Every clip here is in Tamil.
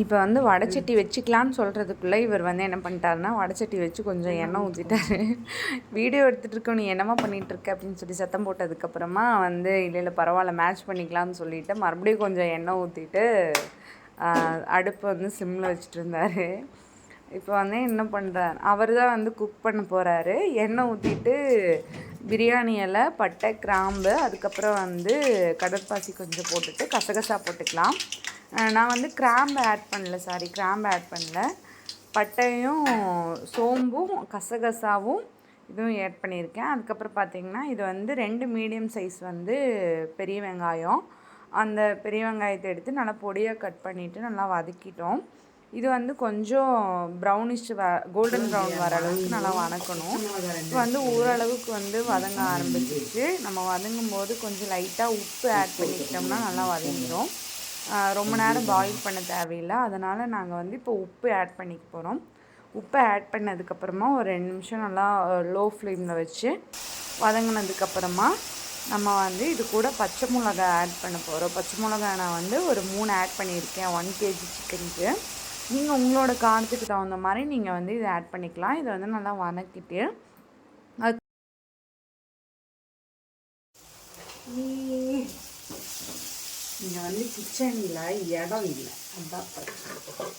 இப்போ வந்து வடைச்சட்டி வச்சுக்கலான்னு சொல்கிறதுக்குள்ளே இவர் வந்து என்ன பண்ணிட்டாருன்னா வடைச்சட்டி வச்சு கொஞ்சம் எண்ணெய் ஊற்றிட்டாரு வீடியோ எடுத்துகிட்டு இருக்க நீ என்னமா பண்ணிகிட்டு இருக்க அப்படின்னு சொல்லி சத்தம் போட்டதுக்கப்புறமா வந்து இல்லை இல்லை பரவாயில்ல மேட்ச் பண்ணிக்கலாம்னு சொல்லிட்டு மறுபடியும் கொஞ்சம் எண்ணெய் ஊற்றிட்டு அடுப்பு வந்து சிம்மில் வச்சுட்டு இருந்தார். இப்போ வந்து என்ன பண்ணுறார் அவர் தான் வந்து குக் பண்ண போகிறாரு எண்ணெய் ஊற்றிட்டு பிரியாணி இலை பட்டை கிராம்பு அதுக்கப்புறம் வந்து கடற்பாசி கொஞ்சம் போட்டுட்டு கசகசா போட்டுக்கலாம். நான் வந்து கிராம்பு ஆட் பண்ணல சாரி கிராம்பு ஆட் பண்ணல. பட்டையும் சோம்பும் கசகசாவும் இதுவும் ஆட் பண்ணியிருக்கேன். அதுக்கப்புறம் பார்த்தீங்கன்னா இது வந்து ரெண்டு மீடியம் சைஸ் வந்து பெரிய வெங்காயம். அந்த பெரிய வெங்காயத்தை எடுத்து நல்லா பொடியாக கட் பண்ணிவிட்டு நல்லா வதக்கிட்டோம். இது வந்து கொஞ்சம் ப்ரௌனிஷ் வ கோல்டன் ப்ரௌன் வர அளவுக்கு நல்லா வதக்கணும் இப்போ வந்து ஓரளவுக்கு வந்து வதங்க ஆரம்பிச்சிச்சு நம்ம வதங்கும் போது கொஞ்சம் லைட்டாக உப்பு ஆட் பண்ணிக்கிட்டோம்னா நல்லா வதங்கிடும். ரொம்ப நேரம் பாயில் பண்ண தேவையில்லை. அதனால் நாங்கள் வந்து இப்போ உப்பு ஆட் பண்ணிக்க போகிறோம் உப்பை ஆட் பண்ணதுக்கப்புறமா ஒரு ரெண்டு நிமிஷம் நல்லா லோ ஃப்ளேமில் வச்சு வதங்கினதுக்கப்புறமா நம்ம வந்து இது கூட பச்சை மிளகாய் ஆட் பண்ண போகிறோம் பச்சை மிளகாய் நான் வந்து ஒரு மூணு ஆட் பண்ணியிருக்கேன். ஒன் கேஜி சிக்கனுக்கு நீங்கள் உங்களோட காரத்துக்கு தகுந்த மாதிரி நீங்கள் வந்து இதை ஆட் பண்ணிக்கலாம். இதை வந்து நல்லா வதக்கிட்டு அது இங்கே வந்து கிச்சனில் இடம் இல்லை. அதான் பிரச்சனை.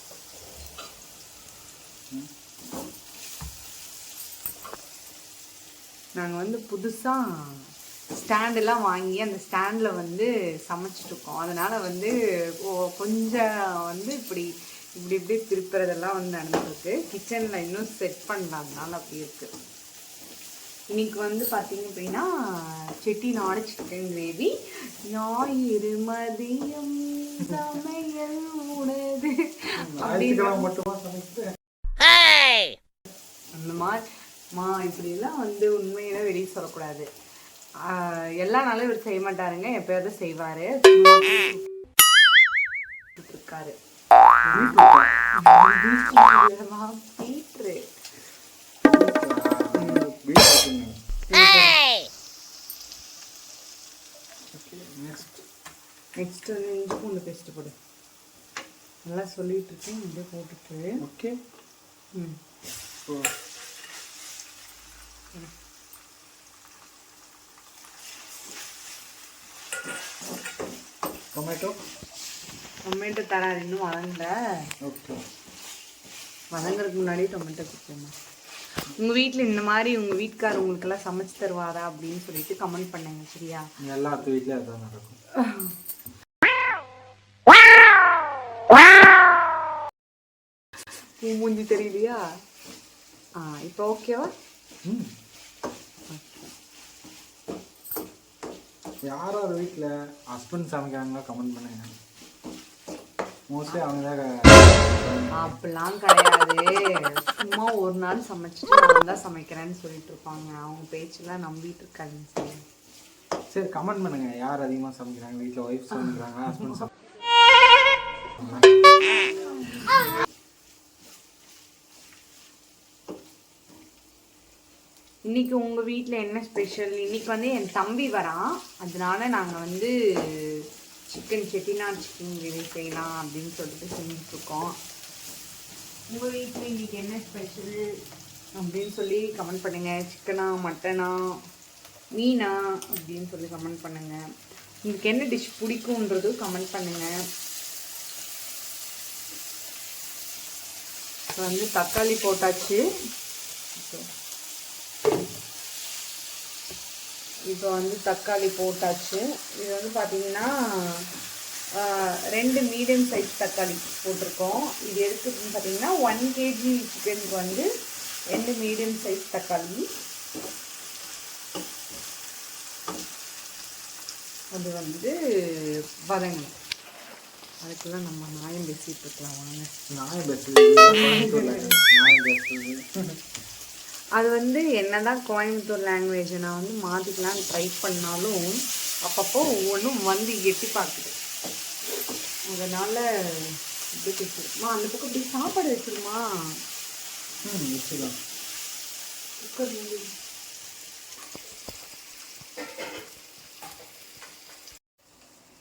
நாங்கள் வந்து புதுசாக ஸ்டாண்டெல்லாம் வாங்கி அந்த ஸ்டாண்டில் வந்து சமைச்சிட்ருக்கோம். அதனால் வந்து ஓ- கொஞ்சம் வந்து இப்படி இப்படி இப்படி திருப்புறதெல்லாம் வந்து நடந்துருக்கு கிச்சனில் இன்னும் செட் பண்ணலாதனால அப்படி இருக்குது இன்னைக்கு வந்து பார்த்தீங்க அப்படின்னா செட்டிநாடு சிக்கன் கிரேவி. ஞாயிறு மதியம் சமையல் உணவு. அந்த மாதிரி மா இப்படியெல்லாம் வந்து உண்மையில வெளியே சொல்லக்கூடாது. எல்லா நாளும் இவர் செய்ய மாட்டாருங்க எப்பயாவது செய்வாரு. இருக்காரு. நெக்ஸ்ட் வந்து இஞ்சி பூண்டு பேஸ்ட் போடு. நல்லா சொல்லிட்டு இருக்கேன் இப்படியே போட்டுட்டு. ஓகே ம். ஸோ டொமேட்டோ டொமேட்டோ தராது இன்னும் வதங்கல. ஓகே வதங்குறதுக்கு முன்னாடி டொமேட்டோ கொடுத்துருந்தேன் உங்கள் வீட்டில் இந்த மாதிரி உங்கள் வீட்டுக்கார் உங்களுக்கெல்லாம் சமைச்சு தருவாரா அப்படின்னு சொல்லிட்டு கமெண்ட் பண்ணுங்க சரியா? எல்லாத்து வீட்லேயும் அதுதான் நடக்கும். பூ மூஞ்சி தெரியலையா? ஆ இப்போ ஓகேவா யார் யார் வீட்டில் ஹஸ்பண்ட் சமைக்கிறாங்களோ கமெண்ட் பண்ணுங்க. மோஸ்ட்லி அவங்க தான் அப்படிலாம் கிடையாது. சும்மா ஒரு நாள் சமைச்சிட்டு நான் தான் சமைக்கிறேன்னு சொல்லிட்டு இருப்பாங்க. அவங்க பேச்செல்லாம் நம்பிட்டு இருக்காங்க சரி. சரி கமெண்ட் பண்ணுங்க. யார் அதிகமாக சமைக்கிறாங்க? வீட்டில் ஒய்ஃப் சமைக்கிறாங்க? ஹஸ்பண்ட் இன்னைக்கு உங்கள் வீட்டில் என்ன ஸ்பெஷல் இன்னைக்கு வந்து என் தம்பி வரான் அதனால நாங்கள் வந்து சிக்கன் செட்டிநாடு சிக்கன் கிரேவி செய்யலாம் அப்படின்னு சொல்லிட்டு செஞ்சுட்ருக்கோம் உங்கள் வீட்டில் இன்றைக்கி என்ன ஸ்பெஷல் அப்படின்னு சொல்லி கமெண்ட் பண்ணுங்கள் சிக்கனா மட்டனா மீனா அப்படின்னு சொல்லி கமெண்ட் பண்ணுங்கள் உங்களுக்கு என்ன டிஷ் பிடிக்குன்றதும் கமெண்ட் பண்ணுங்கள் இப்போ வந்து தக்காளி போட்டாச்சு. இப்போ வந்து தக்காளி போட்டாச்சு. இது வந்து பார்த்தீங்கன்னா ரெண்டு மீடியம் சைஸ் தக்காளி போட்டிருக்கோம். இது எதுக்குன்னு பார்த்தீங்கன்னா ஒன் கேஜி சிக்கனுக்கு வந்து ரெண்டு மீடியம் சைஸ் தக்காளி. அது வந்து வதங்கணும். அதுக்குள்ள நம்ம நியாயம் பேசிட்டு இருக்கலாம் வாங்க. நாய் பெஸ்ட் நாய் பெஸ்ட் அது வந்து என்னதான் கோயம்புத்தூர் லாங்குவேஜை நான் வந்து மாற்றிக்கலாம்னு ட்ரை பண்ணாலும் அப்பப்போ ஒவ்வொன்றும் வந்து எட்டி பார்க்குது. அதனால் இப்படி பேசிருக்குமா அந்த பக்கம் இப்படி சாப்பாடு வச்சிருமா? ம் வச்சுக்கலாம் குக்கர்.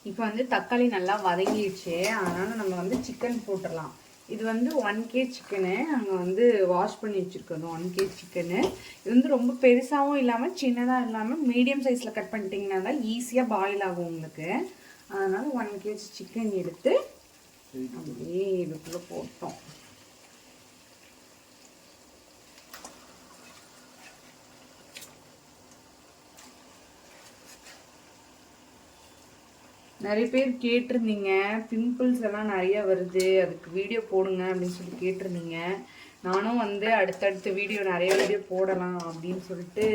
இப்போ வந்து தக்காளி நல்லா வதங்கிடுச்சு. அதனால நம்ம வந்து சிக்கன் போட்டுடலாம். இது வந்து ஒன் கே சிக்கனு நாங்கள் வந்து வாஷ் பண்ணி வச்சுருக்கோம். ஒன் கே சிக்கனு இது வந்து ரொம்ப பெருசாகவும் இல்லாமல் சின்னதாக இல்லாமல் மீடியம் சைஸில் கட் பண்ணிட்டீங்கன்னா தான் ஈஸியாக பாயில் ஆகும் உங்களுக்கு. அதனால் ஒன் கேஜி சிக்கன் எடுத்து அப்படியே இதுக்குள்ளே போட்டோம். நிறைய பேர் கேட்டிருந்தீங்க. பிம்பிள்ஸ் எல்லாம் நிறைய வருது. அதுக்கு வீடியோ போடுங்க அப்படின்னு சொல்லி கேட்டிருந்தீங்க. நானும் வந்து அடுத்தடுத்த வீடியோ நிறைய வீடியோ போடலாம் அப்படின்னு சொல்லிட்டு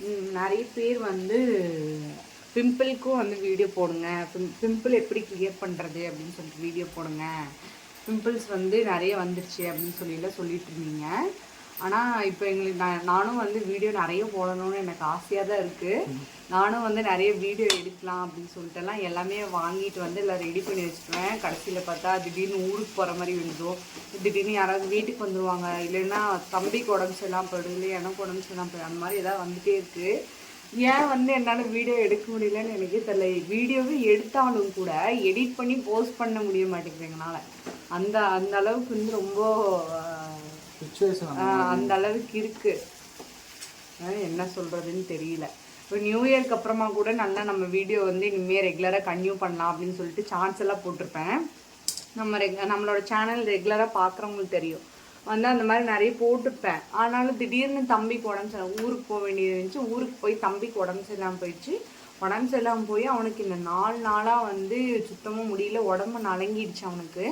ம், நிறைய பேர் வந்து பிம்பிளுக்கும் வந்து வீடியோ போடுங்க. பிம்பிள் எப்படி கிளியர் பண்ணுறது அப்படின்னு சொல்லிட்டு வீடியோ போடுங்க. பிம்பிள்ஸ் வந்து நிறைய வந்துருச்சு அப்படின்னு சொல்லிலாம் சொல்லிட்டு இருந்தீங்க. ஆனால் இப்போ எங்களுக்கு நான் நானும் வந்து வீடியோ நிறைய போடணும்னு எனக்கு ஆசையாக தான் இருக்குது நானும் வந்து நிறைய வீடியோ எடுக்கலாம் அப்படின்னு சொல்லிட்டுலாம் எல்லாமே வாங்கிட்டு வந்து எல்லாம் ரெடி பண்ணி வச்சுருவேன். கடைசியில் பார்த்தா திடீர்னு ஊருக்கு போகிற மாதிரி விழுந்தோம் திடீர்னு யாராவது வீட்டுக்கு வந்துடுவாங்க இல்லைன்னா தம்பிக்கு உடம்பு சரியில்லாம போயிடும் இல்லை எனக்கு உடம்பு சரியில்லாம போயிடும் அந்த மாதிரி எதாவது வந்துகிட்டே இருக்குது ஏன் வந்து என்னால் வீடியோ எடுக்க முடியலன்னு எனக்கே தெரியல. வீடியோவே எடுத்தாலும் கூட எடிட் பண்ணி போஸ்ட் பண்ண முடிய மாட்டேங்குது எங்களால். அந்த அந்த அளவுக்கு வந்து ரொம்ப அந்த அளவுக்கு இருக்கு. அஹ் என்ன சொல்றதுன்னு தெரியல. இப்போ நியூ இயர்க்கு அப்புறமா கூட நல்லா நம்ம வீடியோ வந்து இனிமேல் ரெகுலராக கன்டினியூ பண்ணலாம் அப்படின்னு சொல்லிட்டு சான்ஸ் எல்லாம் போட்டிருப்பேன். நம்ம ரெக் நம்மளோட சேனல் ரெகுலராக பார்க்குறவங்களுக்கு தெரியும். வந்து அந்த மாதிரி நிறைய போட்டிருப்பேன் ஆனாலும் திடீர்னு தம்பிக்கு உடம்பு சரியில்லை ஊருக்கு போக வேண்டியது இருந்துச்சு. ஊருக்கு போய் தம்பிக்கு உடம்பு சரியில்லாமல் போயிடுச்சு. உடம்பு சரியில்லாமல் போய் அவனுக்கு இந்த நாலு நாளாக வந்து சுத்தமாக முடியல. உடம்பு நலங்கிடுச்சு அவனுக்கு.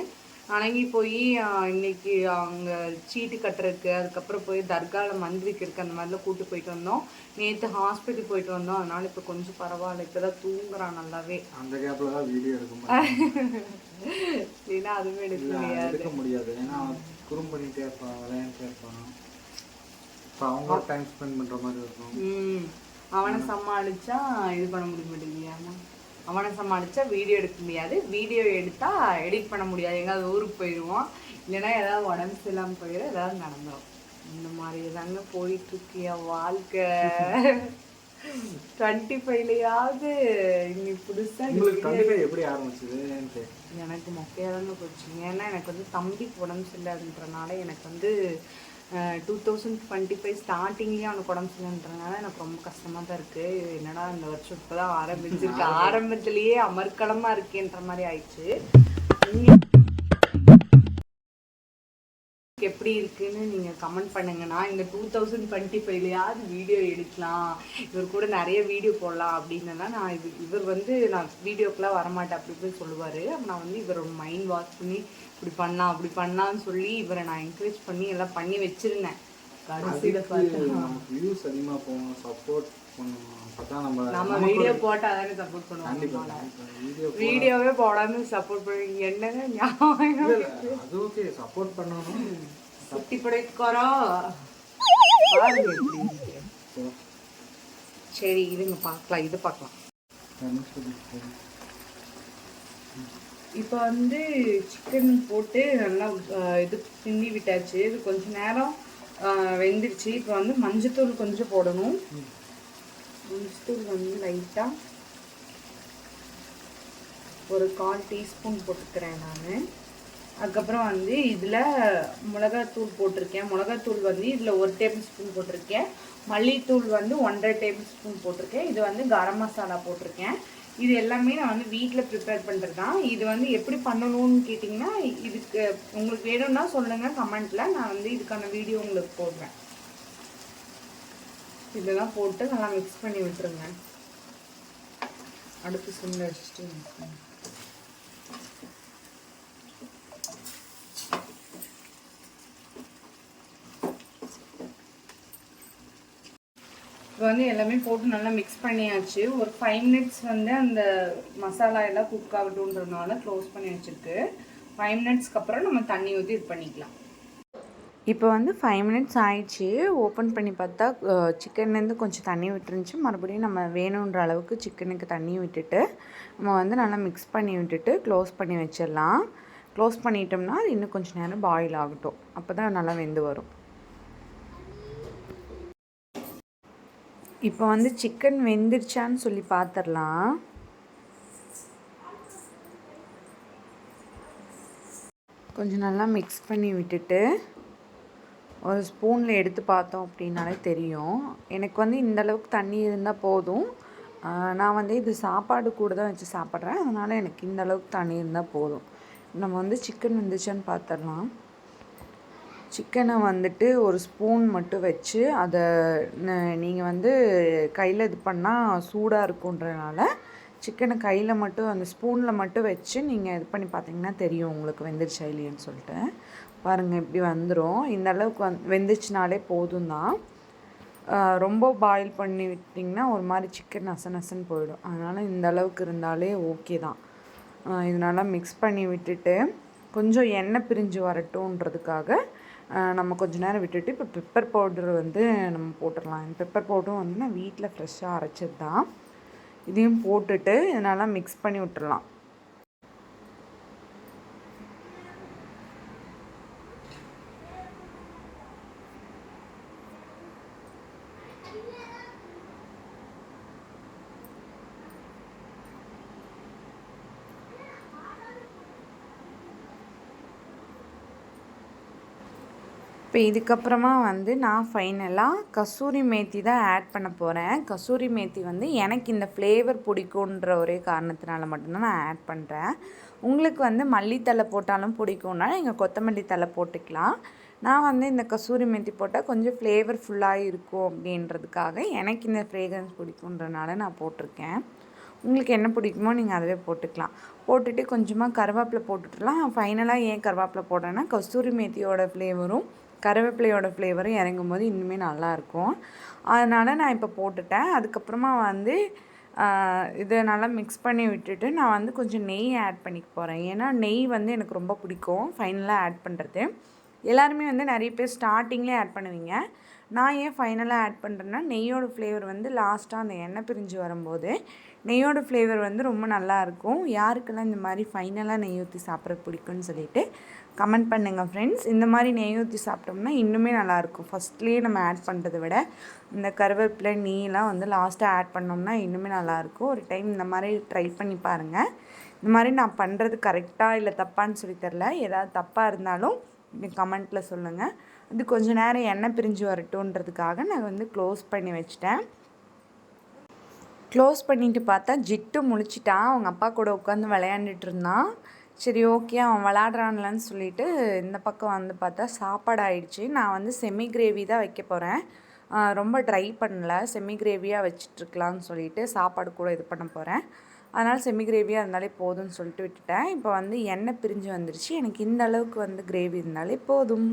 நலங்கி போய் இன்னைக்கு அவங்க சீட்டு கட்டுறதுக்கு அதுக்கப்புறம் போய் தர்காவில் மந்திரிக்கிறதுக்கு அந்த மாதிரிலாம் கூட்டு போயிட்டு வந்தோம். நேற்று ஹாஸ்பிட்டல் போயிட்டு வந்தோம். அதனால இப்போ கொஞ்சம் பரவாயில்ல. இப்போ தான் தூங்குறான் நல்லாவே. அந்த கேப்ல தான் வீடியோ எடுக்க முடியும். இல்லைன்னா அதுவுமே எடுக்க முடியாது. முடியாது. ஏன்னா குறும் பண்ணிட்டே இருப்பான் விளையாண்டுட்டே இருப்பான் இப்போ அவங்க டைம் ஸ்பெண்ட் பண்ற மாதிரி இருக்கும். அவனை சமாளிச்சா இது பண்ண முடிய மாட்டேங்குது அவனை சமாளிச்சா வீடியோ எடுக்க முடியாது. வீடியோ எடுத்தா எடிட் பண்ண முடியாது. எங்காவது ஊருக்கு போயிடுவோம். இல்லைன்னா ஏதாவது உடம்பு சரியில்லாமல் போயிடும். ஏதாவது நடந்துடும் இந்த மாதிரி தாங்க போயிட்டு இருக்கு என் வாழ்க்கை. டுவெண்ட்டி ஃபைவ்லையாவது இன்னி புதுசாக எப்படி ஆரம்பிச்சது? எனக்கு மொக்கையாக போச்சு. ஏன்னா எனக்கு வந்து தம்பிக்கு உடம்பு சரியில்லைன்றனால எனக்கு வந்து டூ தௌசண்ட் டுவெண்ட்டி ஃபைவ் ஸ்டார்டிங்லேயே அவனுக்கு உடம்பு சரியில்லைன்றனால எனக்கு ரொம்ப கஷ்டமாக தான் இருக்குது என்னடா இந்த வருஷம் இப்போ தான் ஆரம்பிச்சிருக்கு. ஆரம்பத்திலேயே அமர்க்களமாக இருக்கேன்ற மாதிரி ஆயிடுச்சு. உங்களுக்கு எப்படி இருக்குன்னு நீங்கள் கமெண்ட் பண்ணுங்கன்னா இந்த டூ தௌசண்ட் டுவெண்ட்டி ஃபைவ்லையாவது வீடியோ எடுக்கலாம். இவர் கூட நிறைய வீடியோ போடலாம் அப்படின்னா நான் இது இவர் வந்து நான் வீடியோக்கெலாம் வரமாட்டேன் அப்படி இப்படி சொல்லுவார். நான் வந்து இவரோட மைண்ட் வாஷ் பண்ணி இப்படி பண்ணலாம் அப்படி பண்ணலாம்னு சொல்லி இவரை நான் என்கரேஜ் பண்ணி எல்லாம் பண்ணி வச்சிருந்தேன். கடைசியில் பார்த்தா வியூஸ் அதிகமா போகணும் சப்போர்ட் பண்ணணும். நம்ம வீடியோ போட்டால் தானே சப்போர்ட் பண்ணுவாங்க வீடியோ வீடியோவே போடாம சப்போர்ட் பண்ணுவீங்க. என்னங்க ஞாபகம் அது ஓகே சப்போர்ட் பண்ணணும். படைக்கிறோம். So, சரி இருங்க பார்க்கலாம். இது பார்க்கலாம். இப்போ வந்து சிக்கன் போட்டு நல்லா இது கிண்டி விட்டாச்சு. இது கொஞ்ச நேரம் வெந்துருச்சு. இப்போ வந்து மஞ்சத்தூள் கொஞ்சம் போடணும். மஞ்சத்தூள் வந்து லைட்டாக ஒரு கால் டீஸ்பூன் போட்டுக்கிறேன் நான். அதுக்கப்புறம் வந்து இதில் மிளகாத்தூள் போட்டிருக்கேன். மிளகாத்தூள் வந்து இதில் ஒரு டேபிள் ஸ்பூன் போட்டிருக்கேன். மல்லித்தூள் வந்து ஒன்றரை டேபிள் ஸ்பூன் போட்டிருக்கேன். இது வந்து கரம் மசாலா போட்டிருக்கேன். இது எல்லாமே நான் வந்து வீட்டில் ப்ரிப்பேர் பண்ணுறது தான். இது வந்து எப்படி பண்ணணும்னு கேட்டிங்கன்னா இதுக்கு உங்களுக்கு வேணும்னா சொல்லுங்கள் கமெண்ட்டில் நான் வந்து இதுக்கான வீடியோ உங்களுக்கு போடுறேன். இதெல்லாம் போட்டு நல்லா மிக்ஸ் பண்ணி விட்டுருங்க. அடுத்து சுண்டை வச்சுட்டு இப்போ வந்து எல்லாமே போட்டு நல்லா மிக்ஸ் பண்ணியாச்சு. ஒரு ஃபைவ் மினிட்ஸ் வந்து அந்த மசாலா எல்லாம் குக் ஆகட்டும்ன்றதுனால க்ளோஸ் பண்ணி வச்சுருக்கு. ஃபைவ் மினிட்ஸ்க்கு அப்புறம் நம்ம தண்ணி ஊற்றி இது பண்ணிக்கலாம். இப்போ வந்து ஃபைவ் மினிட்ஸ் ஆயிடுச்சு. ஓப்பன் பண்ணி பார்த்தா சிக்கன்லேருந்து கொஞ்சம் தண்ணி விட்டுருந்துச்சு. மறுபடியும் நம்ம வேணுன்ற அளவுக்கு சிக்கனுக்கு தண்ணி விட்டுட்டு நம்ம வந்து நல்லா மிக்ஸ் பண்ணி விட்டுட்டு க்ளோஸ் பண்ணி வச்சிடலாம். க்ளோஸ் பண்ணிட்டோம்னா அது இன்னும் கொஞ்சம் நேரம் பாயில் ஆகட்டும். அப்போ தான் நல்லா வெந்து வரும். இப்போ வந்து சிக்கன் வெந்துருச்சான்னு சொல்லி பார்த்துடலாம் கொஞ்சம் நல்லா மிக்ஸ் பண்ணி விட்டுட்டு ஒரு ஸ்பூனில் எடுத்து பார்த்தோம் அப்படின்னாலே தெரியும். எனக்கு வந்து இந்த அளவுக்கு தண்ணி இருந்தால் போதும். நான் வந்து இது சாப்பாடு கூட தான் வச்சு சாப்பிட்றேன். அதனால் எனக்கு இந்த அளவுக்கு தண்ணி இருந்தால் போதும். நம்ம வந்து சிக்கன் வந்துச்சான்னு பார்த்துடலாம் சிக்கனை வந்துட்டு ஒரு ஸ்பூன் மட்டும் வச்சு அதை நீங்கள் வந்து கையில் இது பண்ணால் சூடாக இருக்குன்றனால சிக்கனை கையில் மட்டும் அந்த ஸ்பூனில் மட்டும் வச்சு நீங்கள் இது பண்ணி பார்த்தீங்கன்னா தெரியும் உங்களுக்கு வெந்துருச்சா இல்லையான்னு சொல்லிட்டு. பாருங்கள் இப்படி வந்துடும் இந்த அளவுக்கு வந் வெந்துச்சுனாலே போதும் தான் ரொம்ப பாயில் பண்ணி விட்டிங்கன்னா ஒரு மாதிரி சிக்கன் நச நசன்னு போயிடும். அதனால் இந்த அளவுக்கு இருந்தாலே ஓகே தான். இதனால் இது நல்லா மிக்ஸ் பண்ணி விட்டுட்டு கொஞ்சம் எண்ணெய் பிரிஞ்சு வரட்டும்ன்றதுக்காக நம்ம கொஞ்ச நேரம் விட்டுட்டு இப்போ பெப்பர் பவுடர் வந்து நம்ம போட்டுடலாம். பெப்பர் பவுடரும் வந்து நான் வீட்டில் ஃப்ரெஷ்ஷாக அரைச்சது தான் இதையும் போட்டுட்டு இதை நல்லா மிக்ஸ் பண்ணி விட்டுடலாம். இப்போ இதுக்கப்புறமா வந்து நான் ஃபைனலாக கசூரி மேத்தி தான் ஆட் பண்ண போகிறேன் கசூரி மேத்தி வந்து எனக்கு இந்த ஃப்ளேவர் பிடிக்குன்ற ஒரே காரணத்தினால மட்டும்தான் நான் ஆட் பண்ணுறேன் உங்களுக்கு வந்து மல்லித்தலை போட்டாலும் பிடிக்கும்னா நீங்கள் கொத்தமல்லி தலை போட்டுக்கலாம். நான் வந்து இந்த கசூரி மேத்தி போட்டால் கொஞ்சம் ஃப்ளேவர் ஃபுல்லாக இருக்கும் அப்படின்றதுக்காக எனக்கு இந்த ஃப்ரேக்ரன்ஸ் பிடிக்குன்றனால நான் போட்டிருக்கேன். உங்களுக்கு என்ன பிடிக்குமோ நீங்கள் அதுவே போட்டுக்கலாம். போட்டுட்டு கொஞ்சமாக கருவேப்பிலை போட்டுட்டுலாம் ஃபைனலாக ஏன் கருவேப்பிலை போடுறேன்னா கஸ்தூரி மேத்தியோட ஃப்ளேவரும் கருவேப்பிலையோட ஃப்ளேவரும் இறங்கும் போது இன்னுமே நல்லாயிருக்கும். அதனால் நான் இப்போ போட்டுட்டேன். அதுக்கப்புறமா வந்து இதை நல்லா மிக்ஸ் பண்ணி விட்டுட்டு நான் வந்து கொஞ்சம் நெய் ஆட் பண்ணிக்க போகிறேன் ஏன்னா நெய் வந்து எனக்கு ரொம்ப பிடிக்கும் ஃபைனலாக ஆட் பண்ணுறது எல்லாருமே வந்து நிறைய பேர் ஸ்டார்டிங்லேயே ஆட் பண்ணுவீங்க. நான் ஏன் ஃபைனலாக ஆட் பண்ணுறேன்னா நெய்யோட ஃப்ளேவர் வந்து லாஸ்ட்டாக அந்த எண்ணெய் பிரிஞ்சு வரும்போது நெய்யோட ஃப்ளேவர் வந்து ரொம்ப நல்லாயிருக்கும் யாருக்கெல்லாம் இந்த மாதிரி ஃபைனலாக நெய் ஊற்றி சாப்பிட்றது பிடிக்கும்னு சொல்லிட்டு கமெண்ட் பண்ணுங்கள் ஃப்ரெண்ட்ஸ் இந்த மாதிரி நெய் ஊற்றி சாப்பிட்டோம்னா இன்னுமே நல்லாயிருக்கும் ஃபஸ்ட்லேயே நம்ம ஆட் பண்ணுறதை விட இந்த கருவேப்பிலை நெய்லாம் வந்து லாஸ்ட்டாக ஆட் பண்ணோம்னா இன்னுமே நல்லாயிருக்கும் ஒரு டைம் இந்த மாதிரி ட்ரை பண்ணி பாருங்கள் இந்த மாதிரி நான் பண்ணுறது கரெக்டாக இல்லை தப்பான்னு சொல்லி தெரில ஏதாவது தப்பாக இருந்தாலும் கமெண்ட்டில் சொல்லுங்கள் இது கொஞ்ச நேரம் எண்ணெய் பிரிஞ்சு வரட்டுன்றதுக்காக நான் வந்து க்ளோஸ் பண்ணி வச்சிட்டேன். க்ளோஸ் பண்ணிட்டு பார்த்தா ஜிட்டு முழிச்சிட்டான் அவங்க அப்பா கூட உட்காந்து விளையாண்டுட்டு இருந்தான். சரி ஓகே அவன் விளாட்றான்லன்னு சொல்லிட்டு இந்த பக்கம் வந்து பார்த்தா சாப்பாடு ஆயிடுச்சு. நான் வந்து செமி கிரேவி தான் வைக்க போகிறேன் ரொம்ப ட்ரை பண்ணல. செமி கிரேவியாக வச்சிட்ருக்கலான்னு சொல்லிட்டு சாப்பாடு கூட இது பண்ண போகிறேன் அதனால் செமி கிரேவியாக இருந்தாலே போதும்னு சொல்லிட்டு விட்டுட்டேன். இப்போ வந்து எண்ணெய் பிரிஞ்சு வந்துருச்சு. எனக்கு இந்த அளவுக்கு வந்து கிரேவி இருந்தாலே போதும்.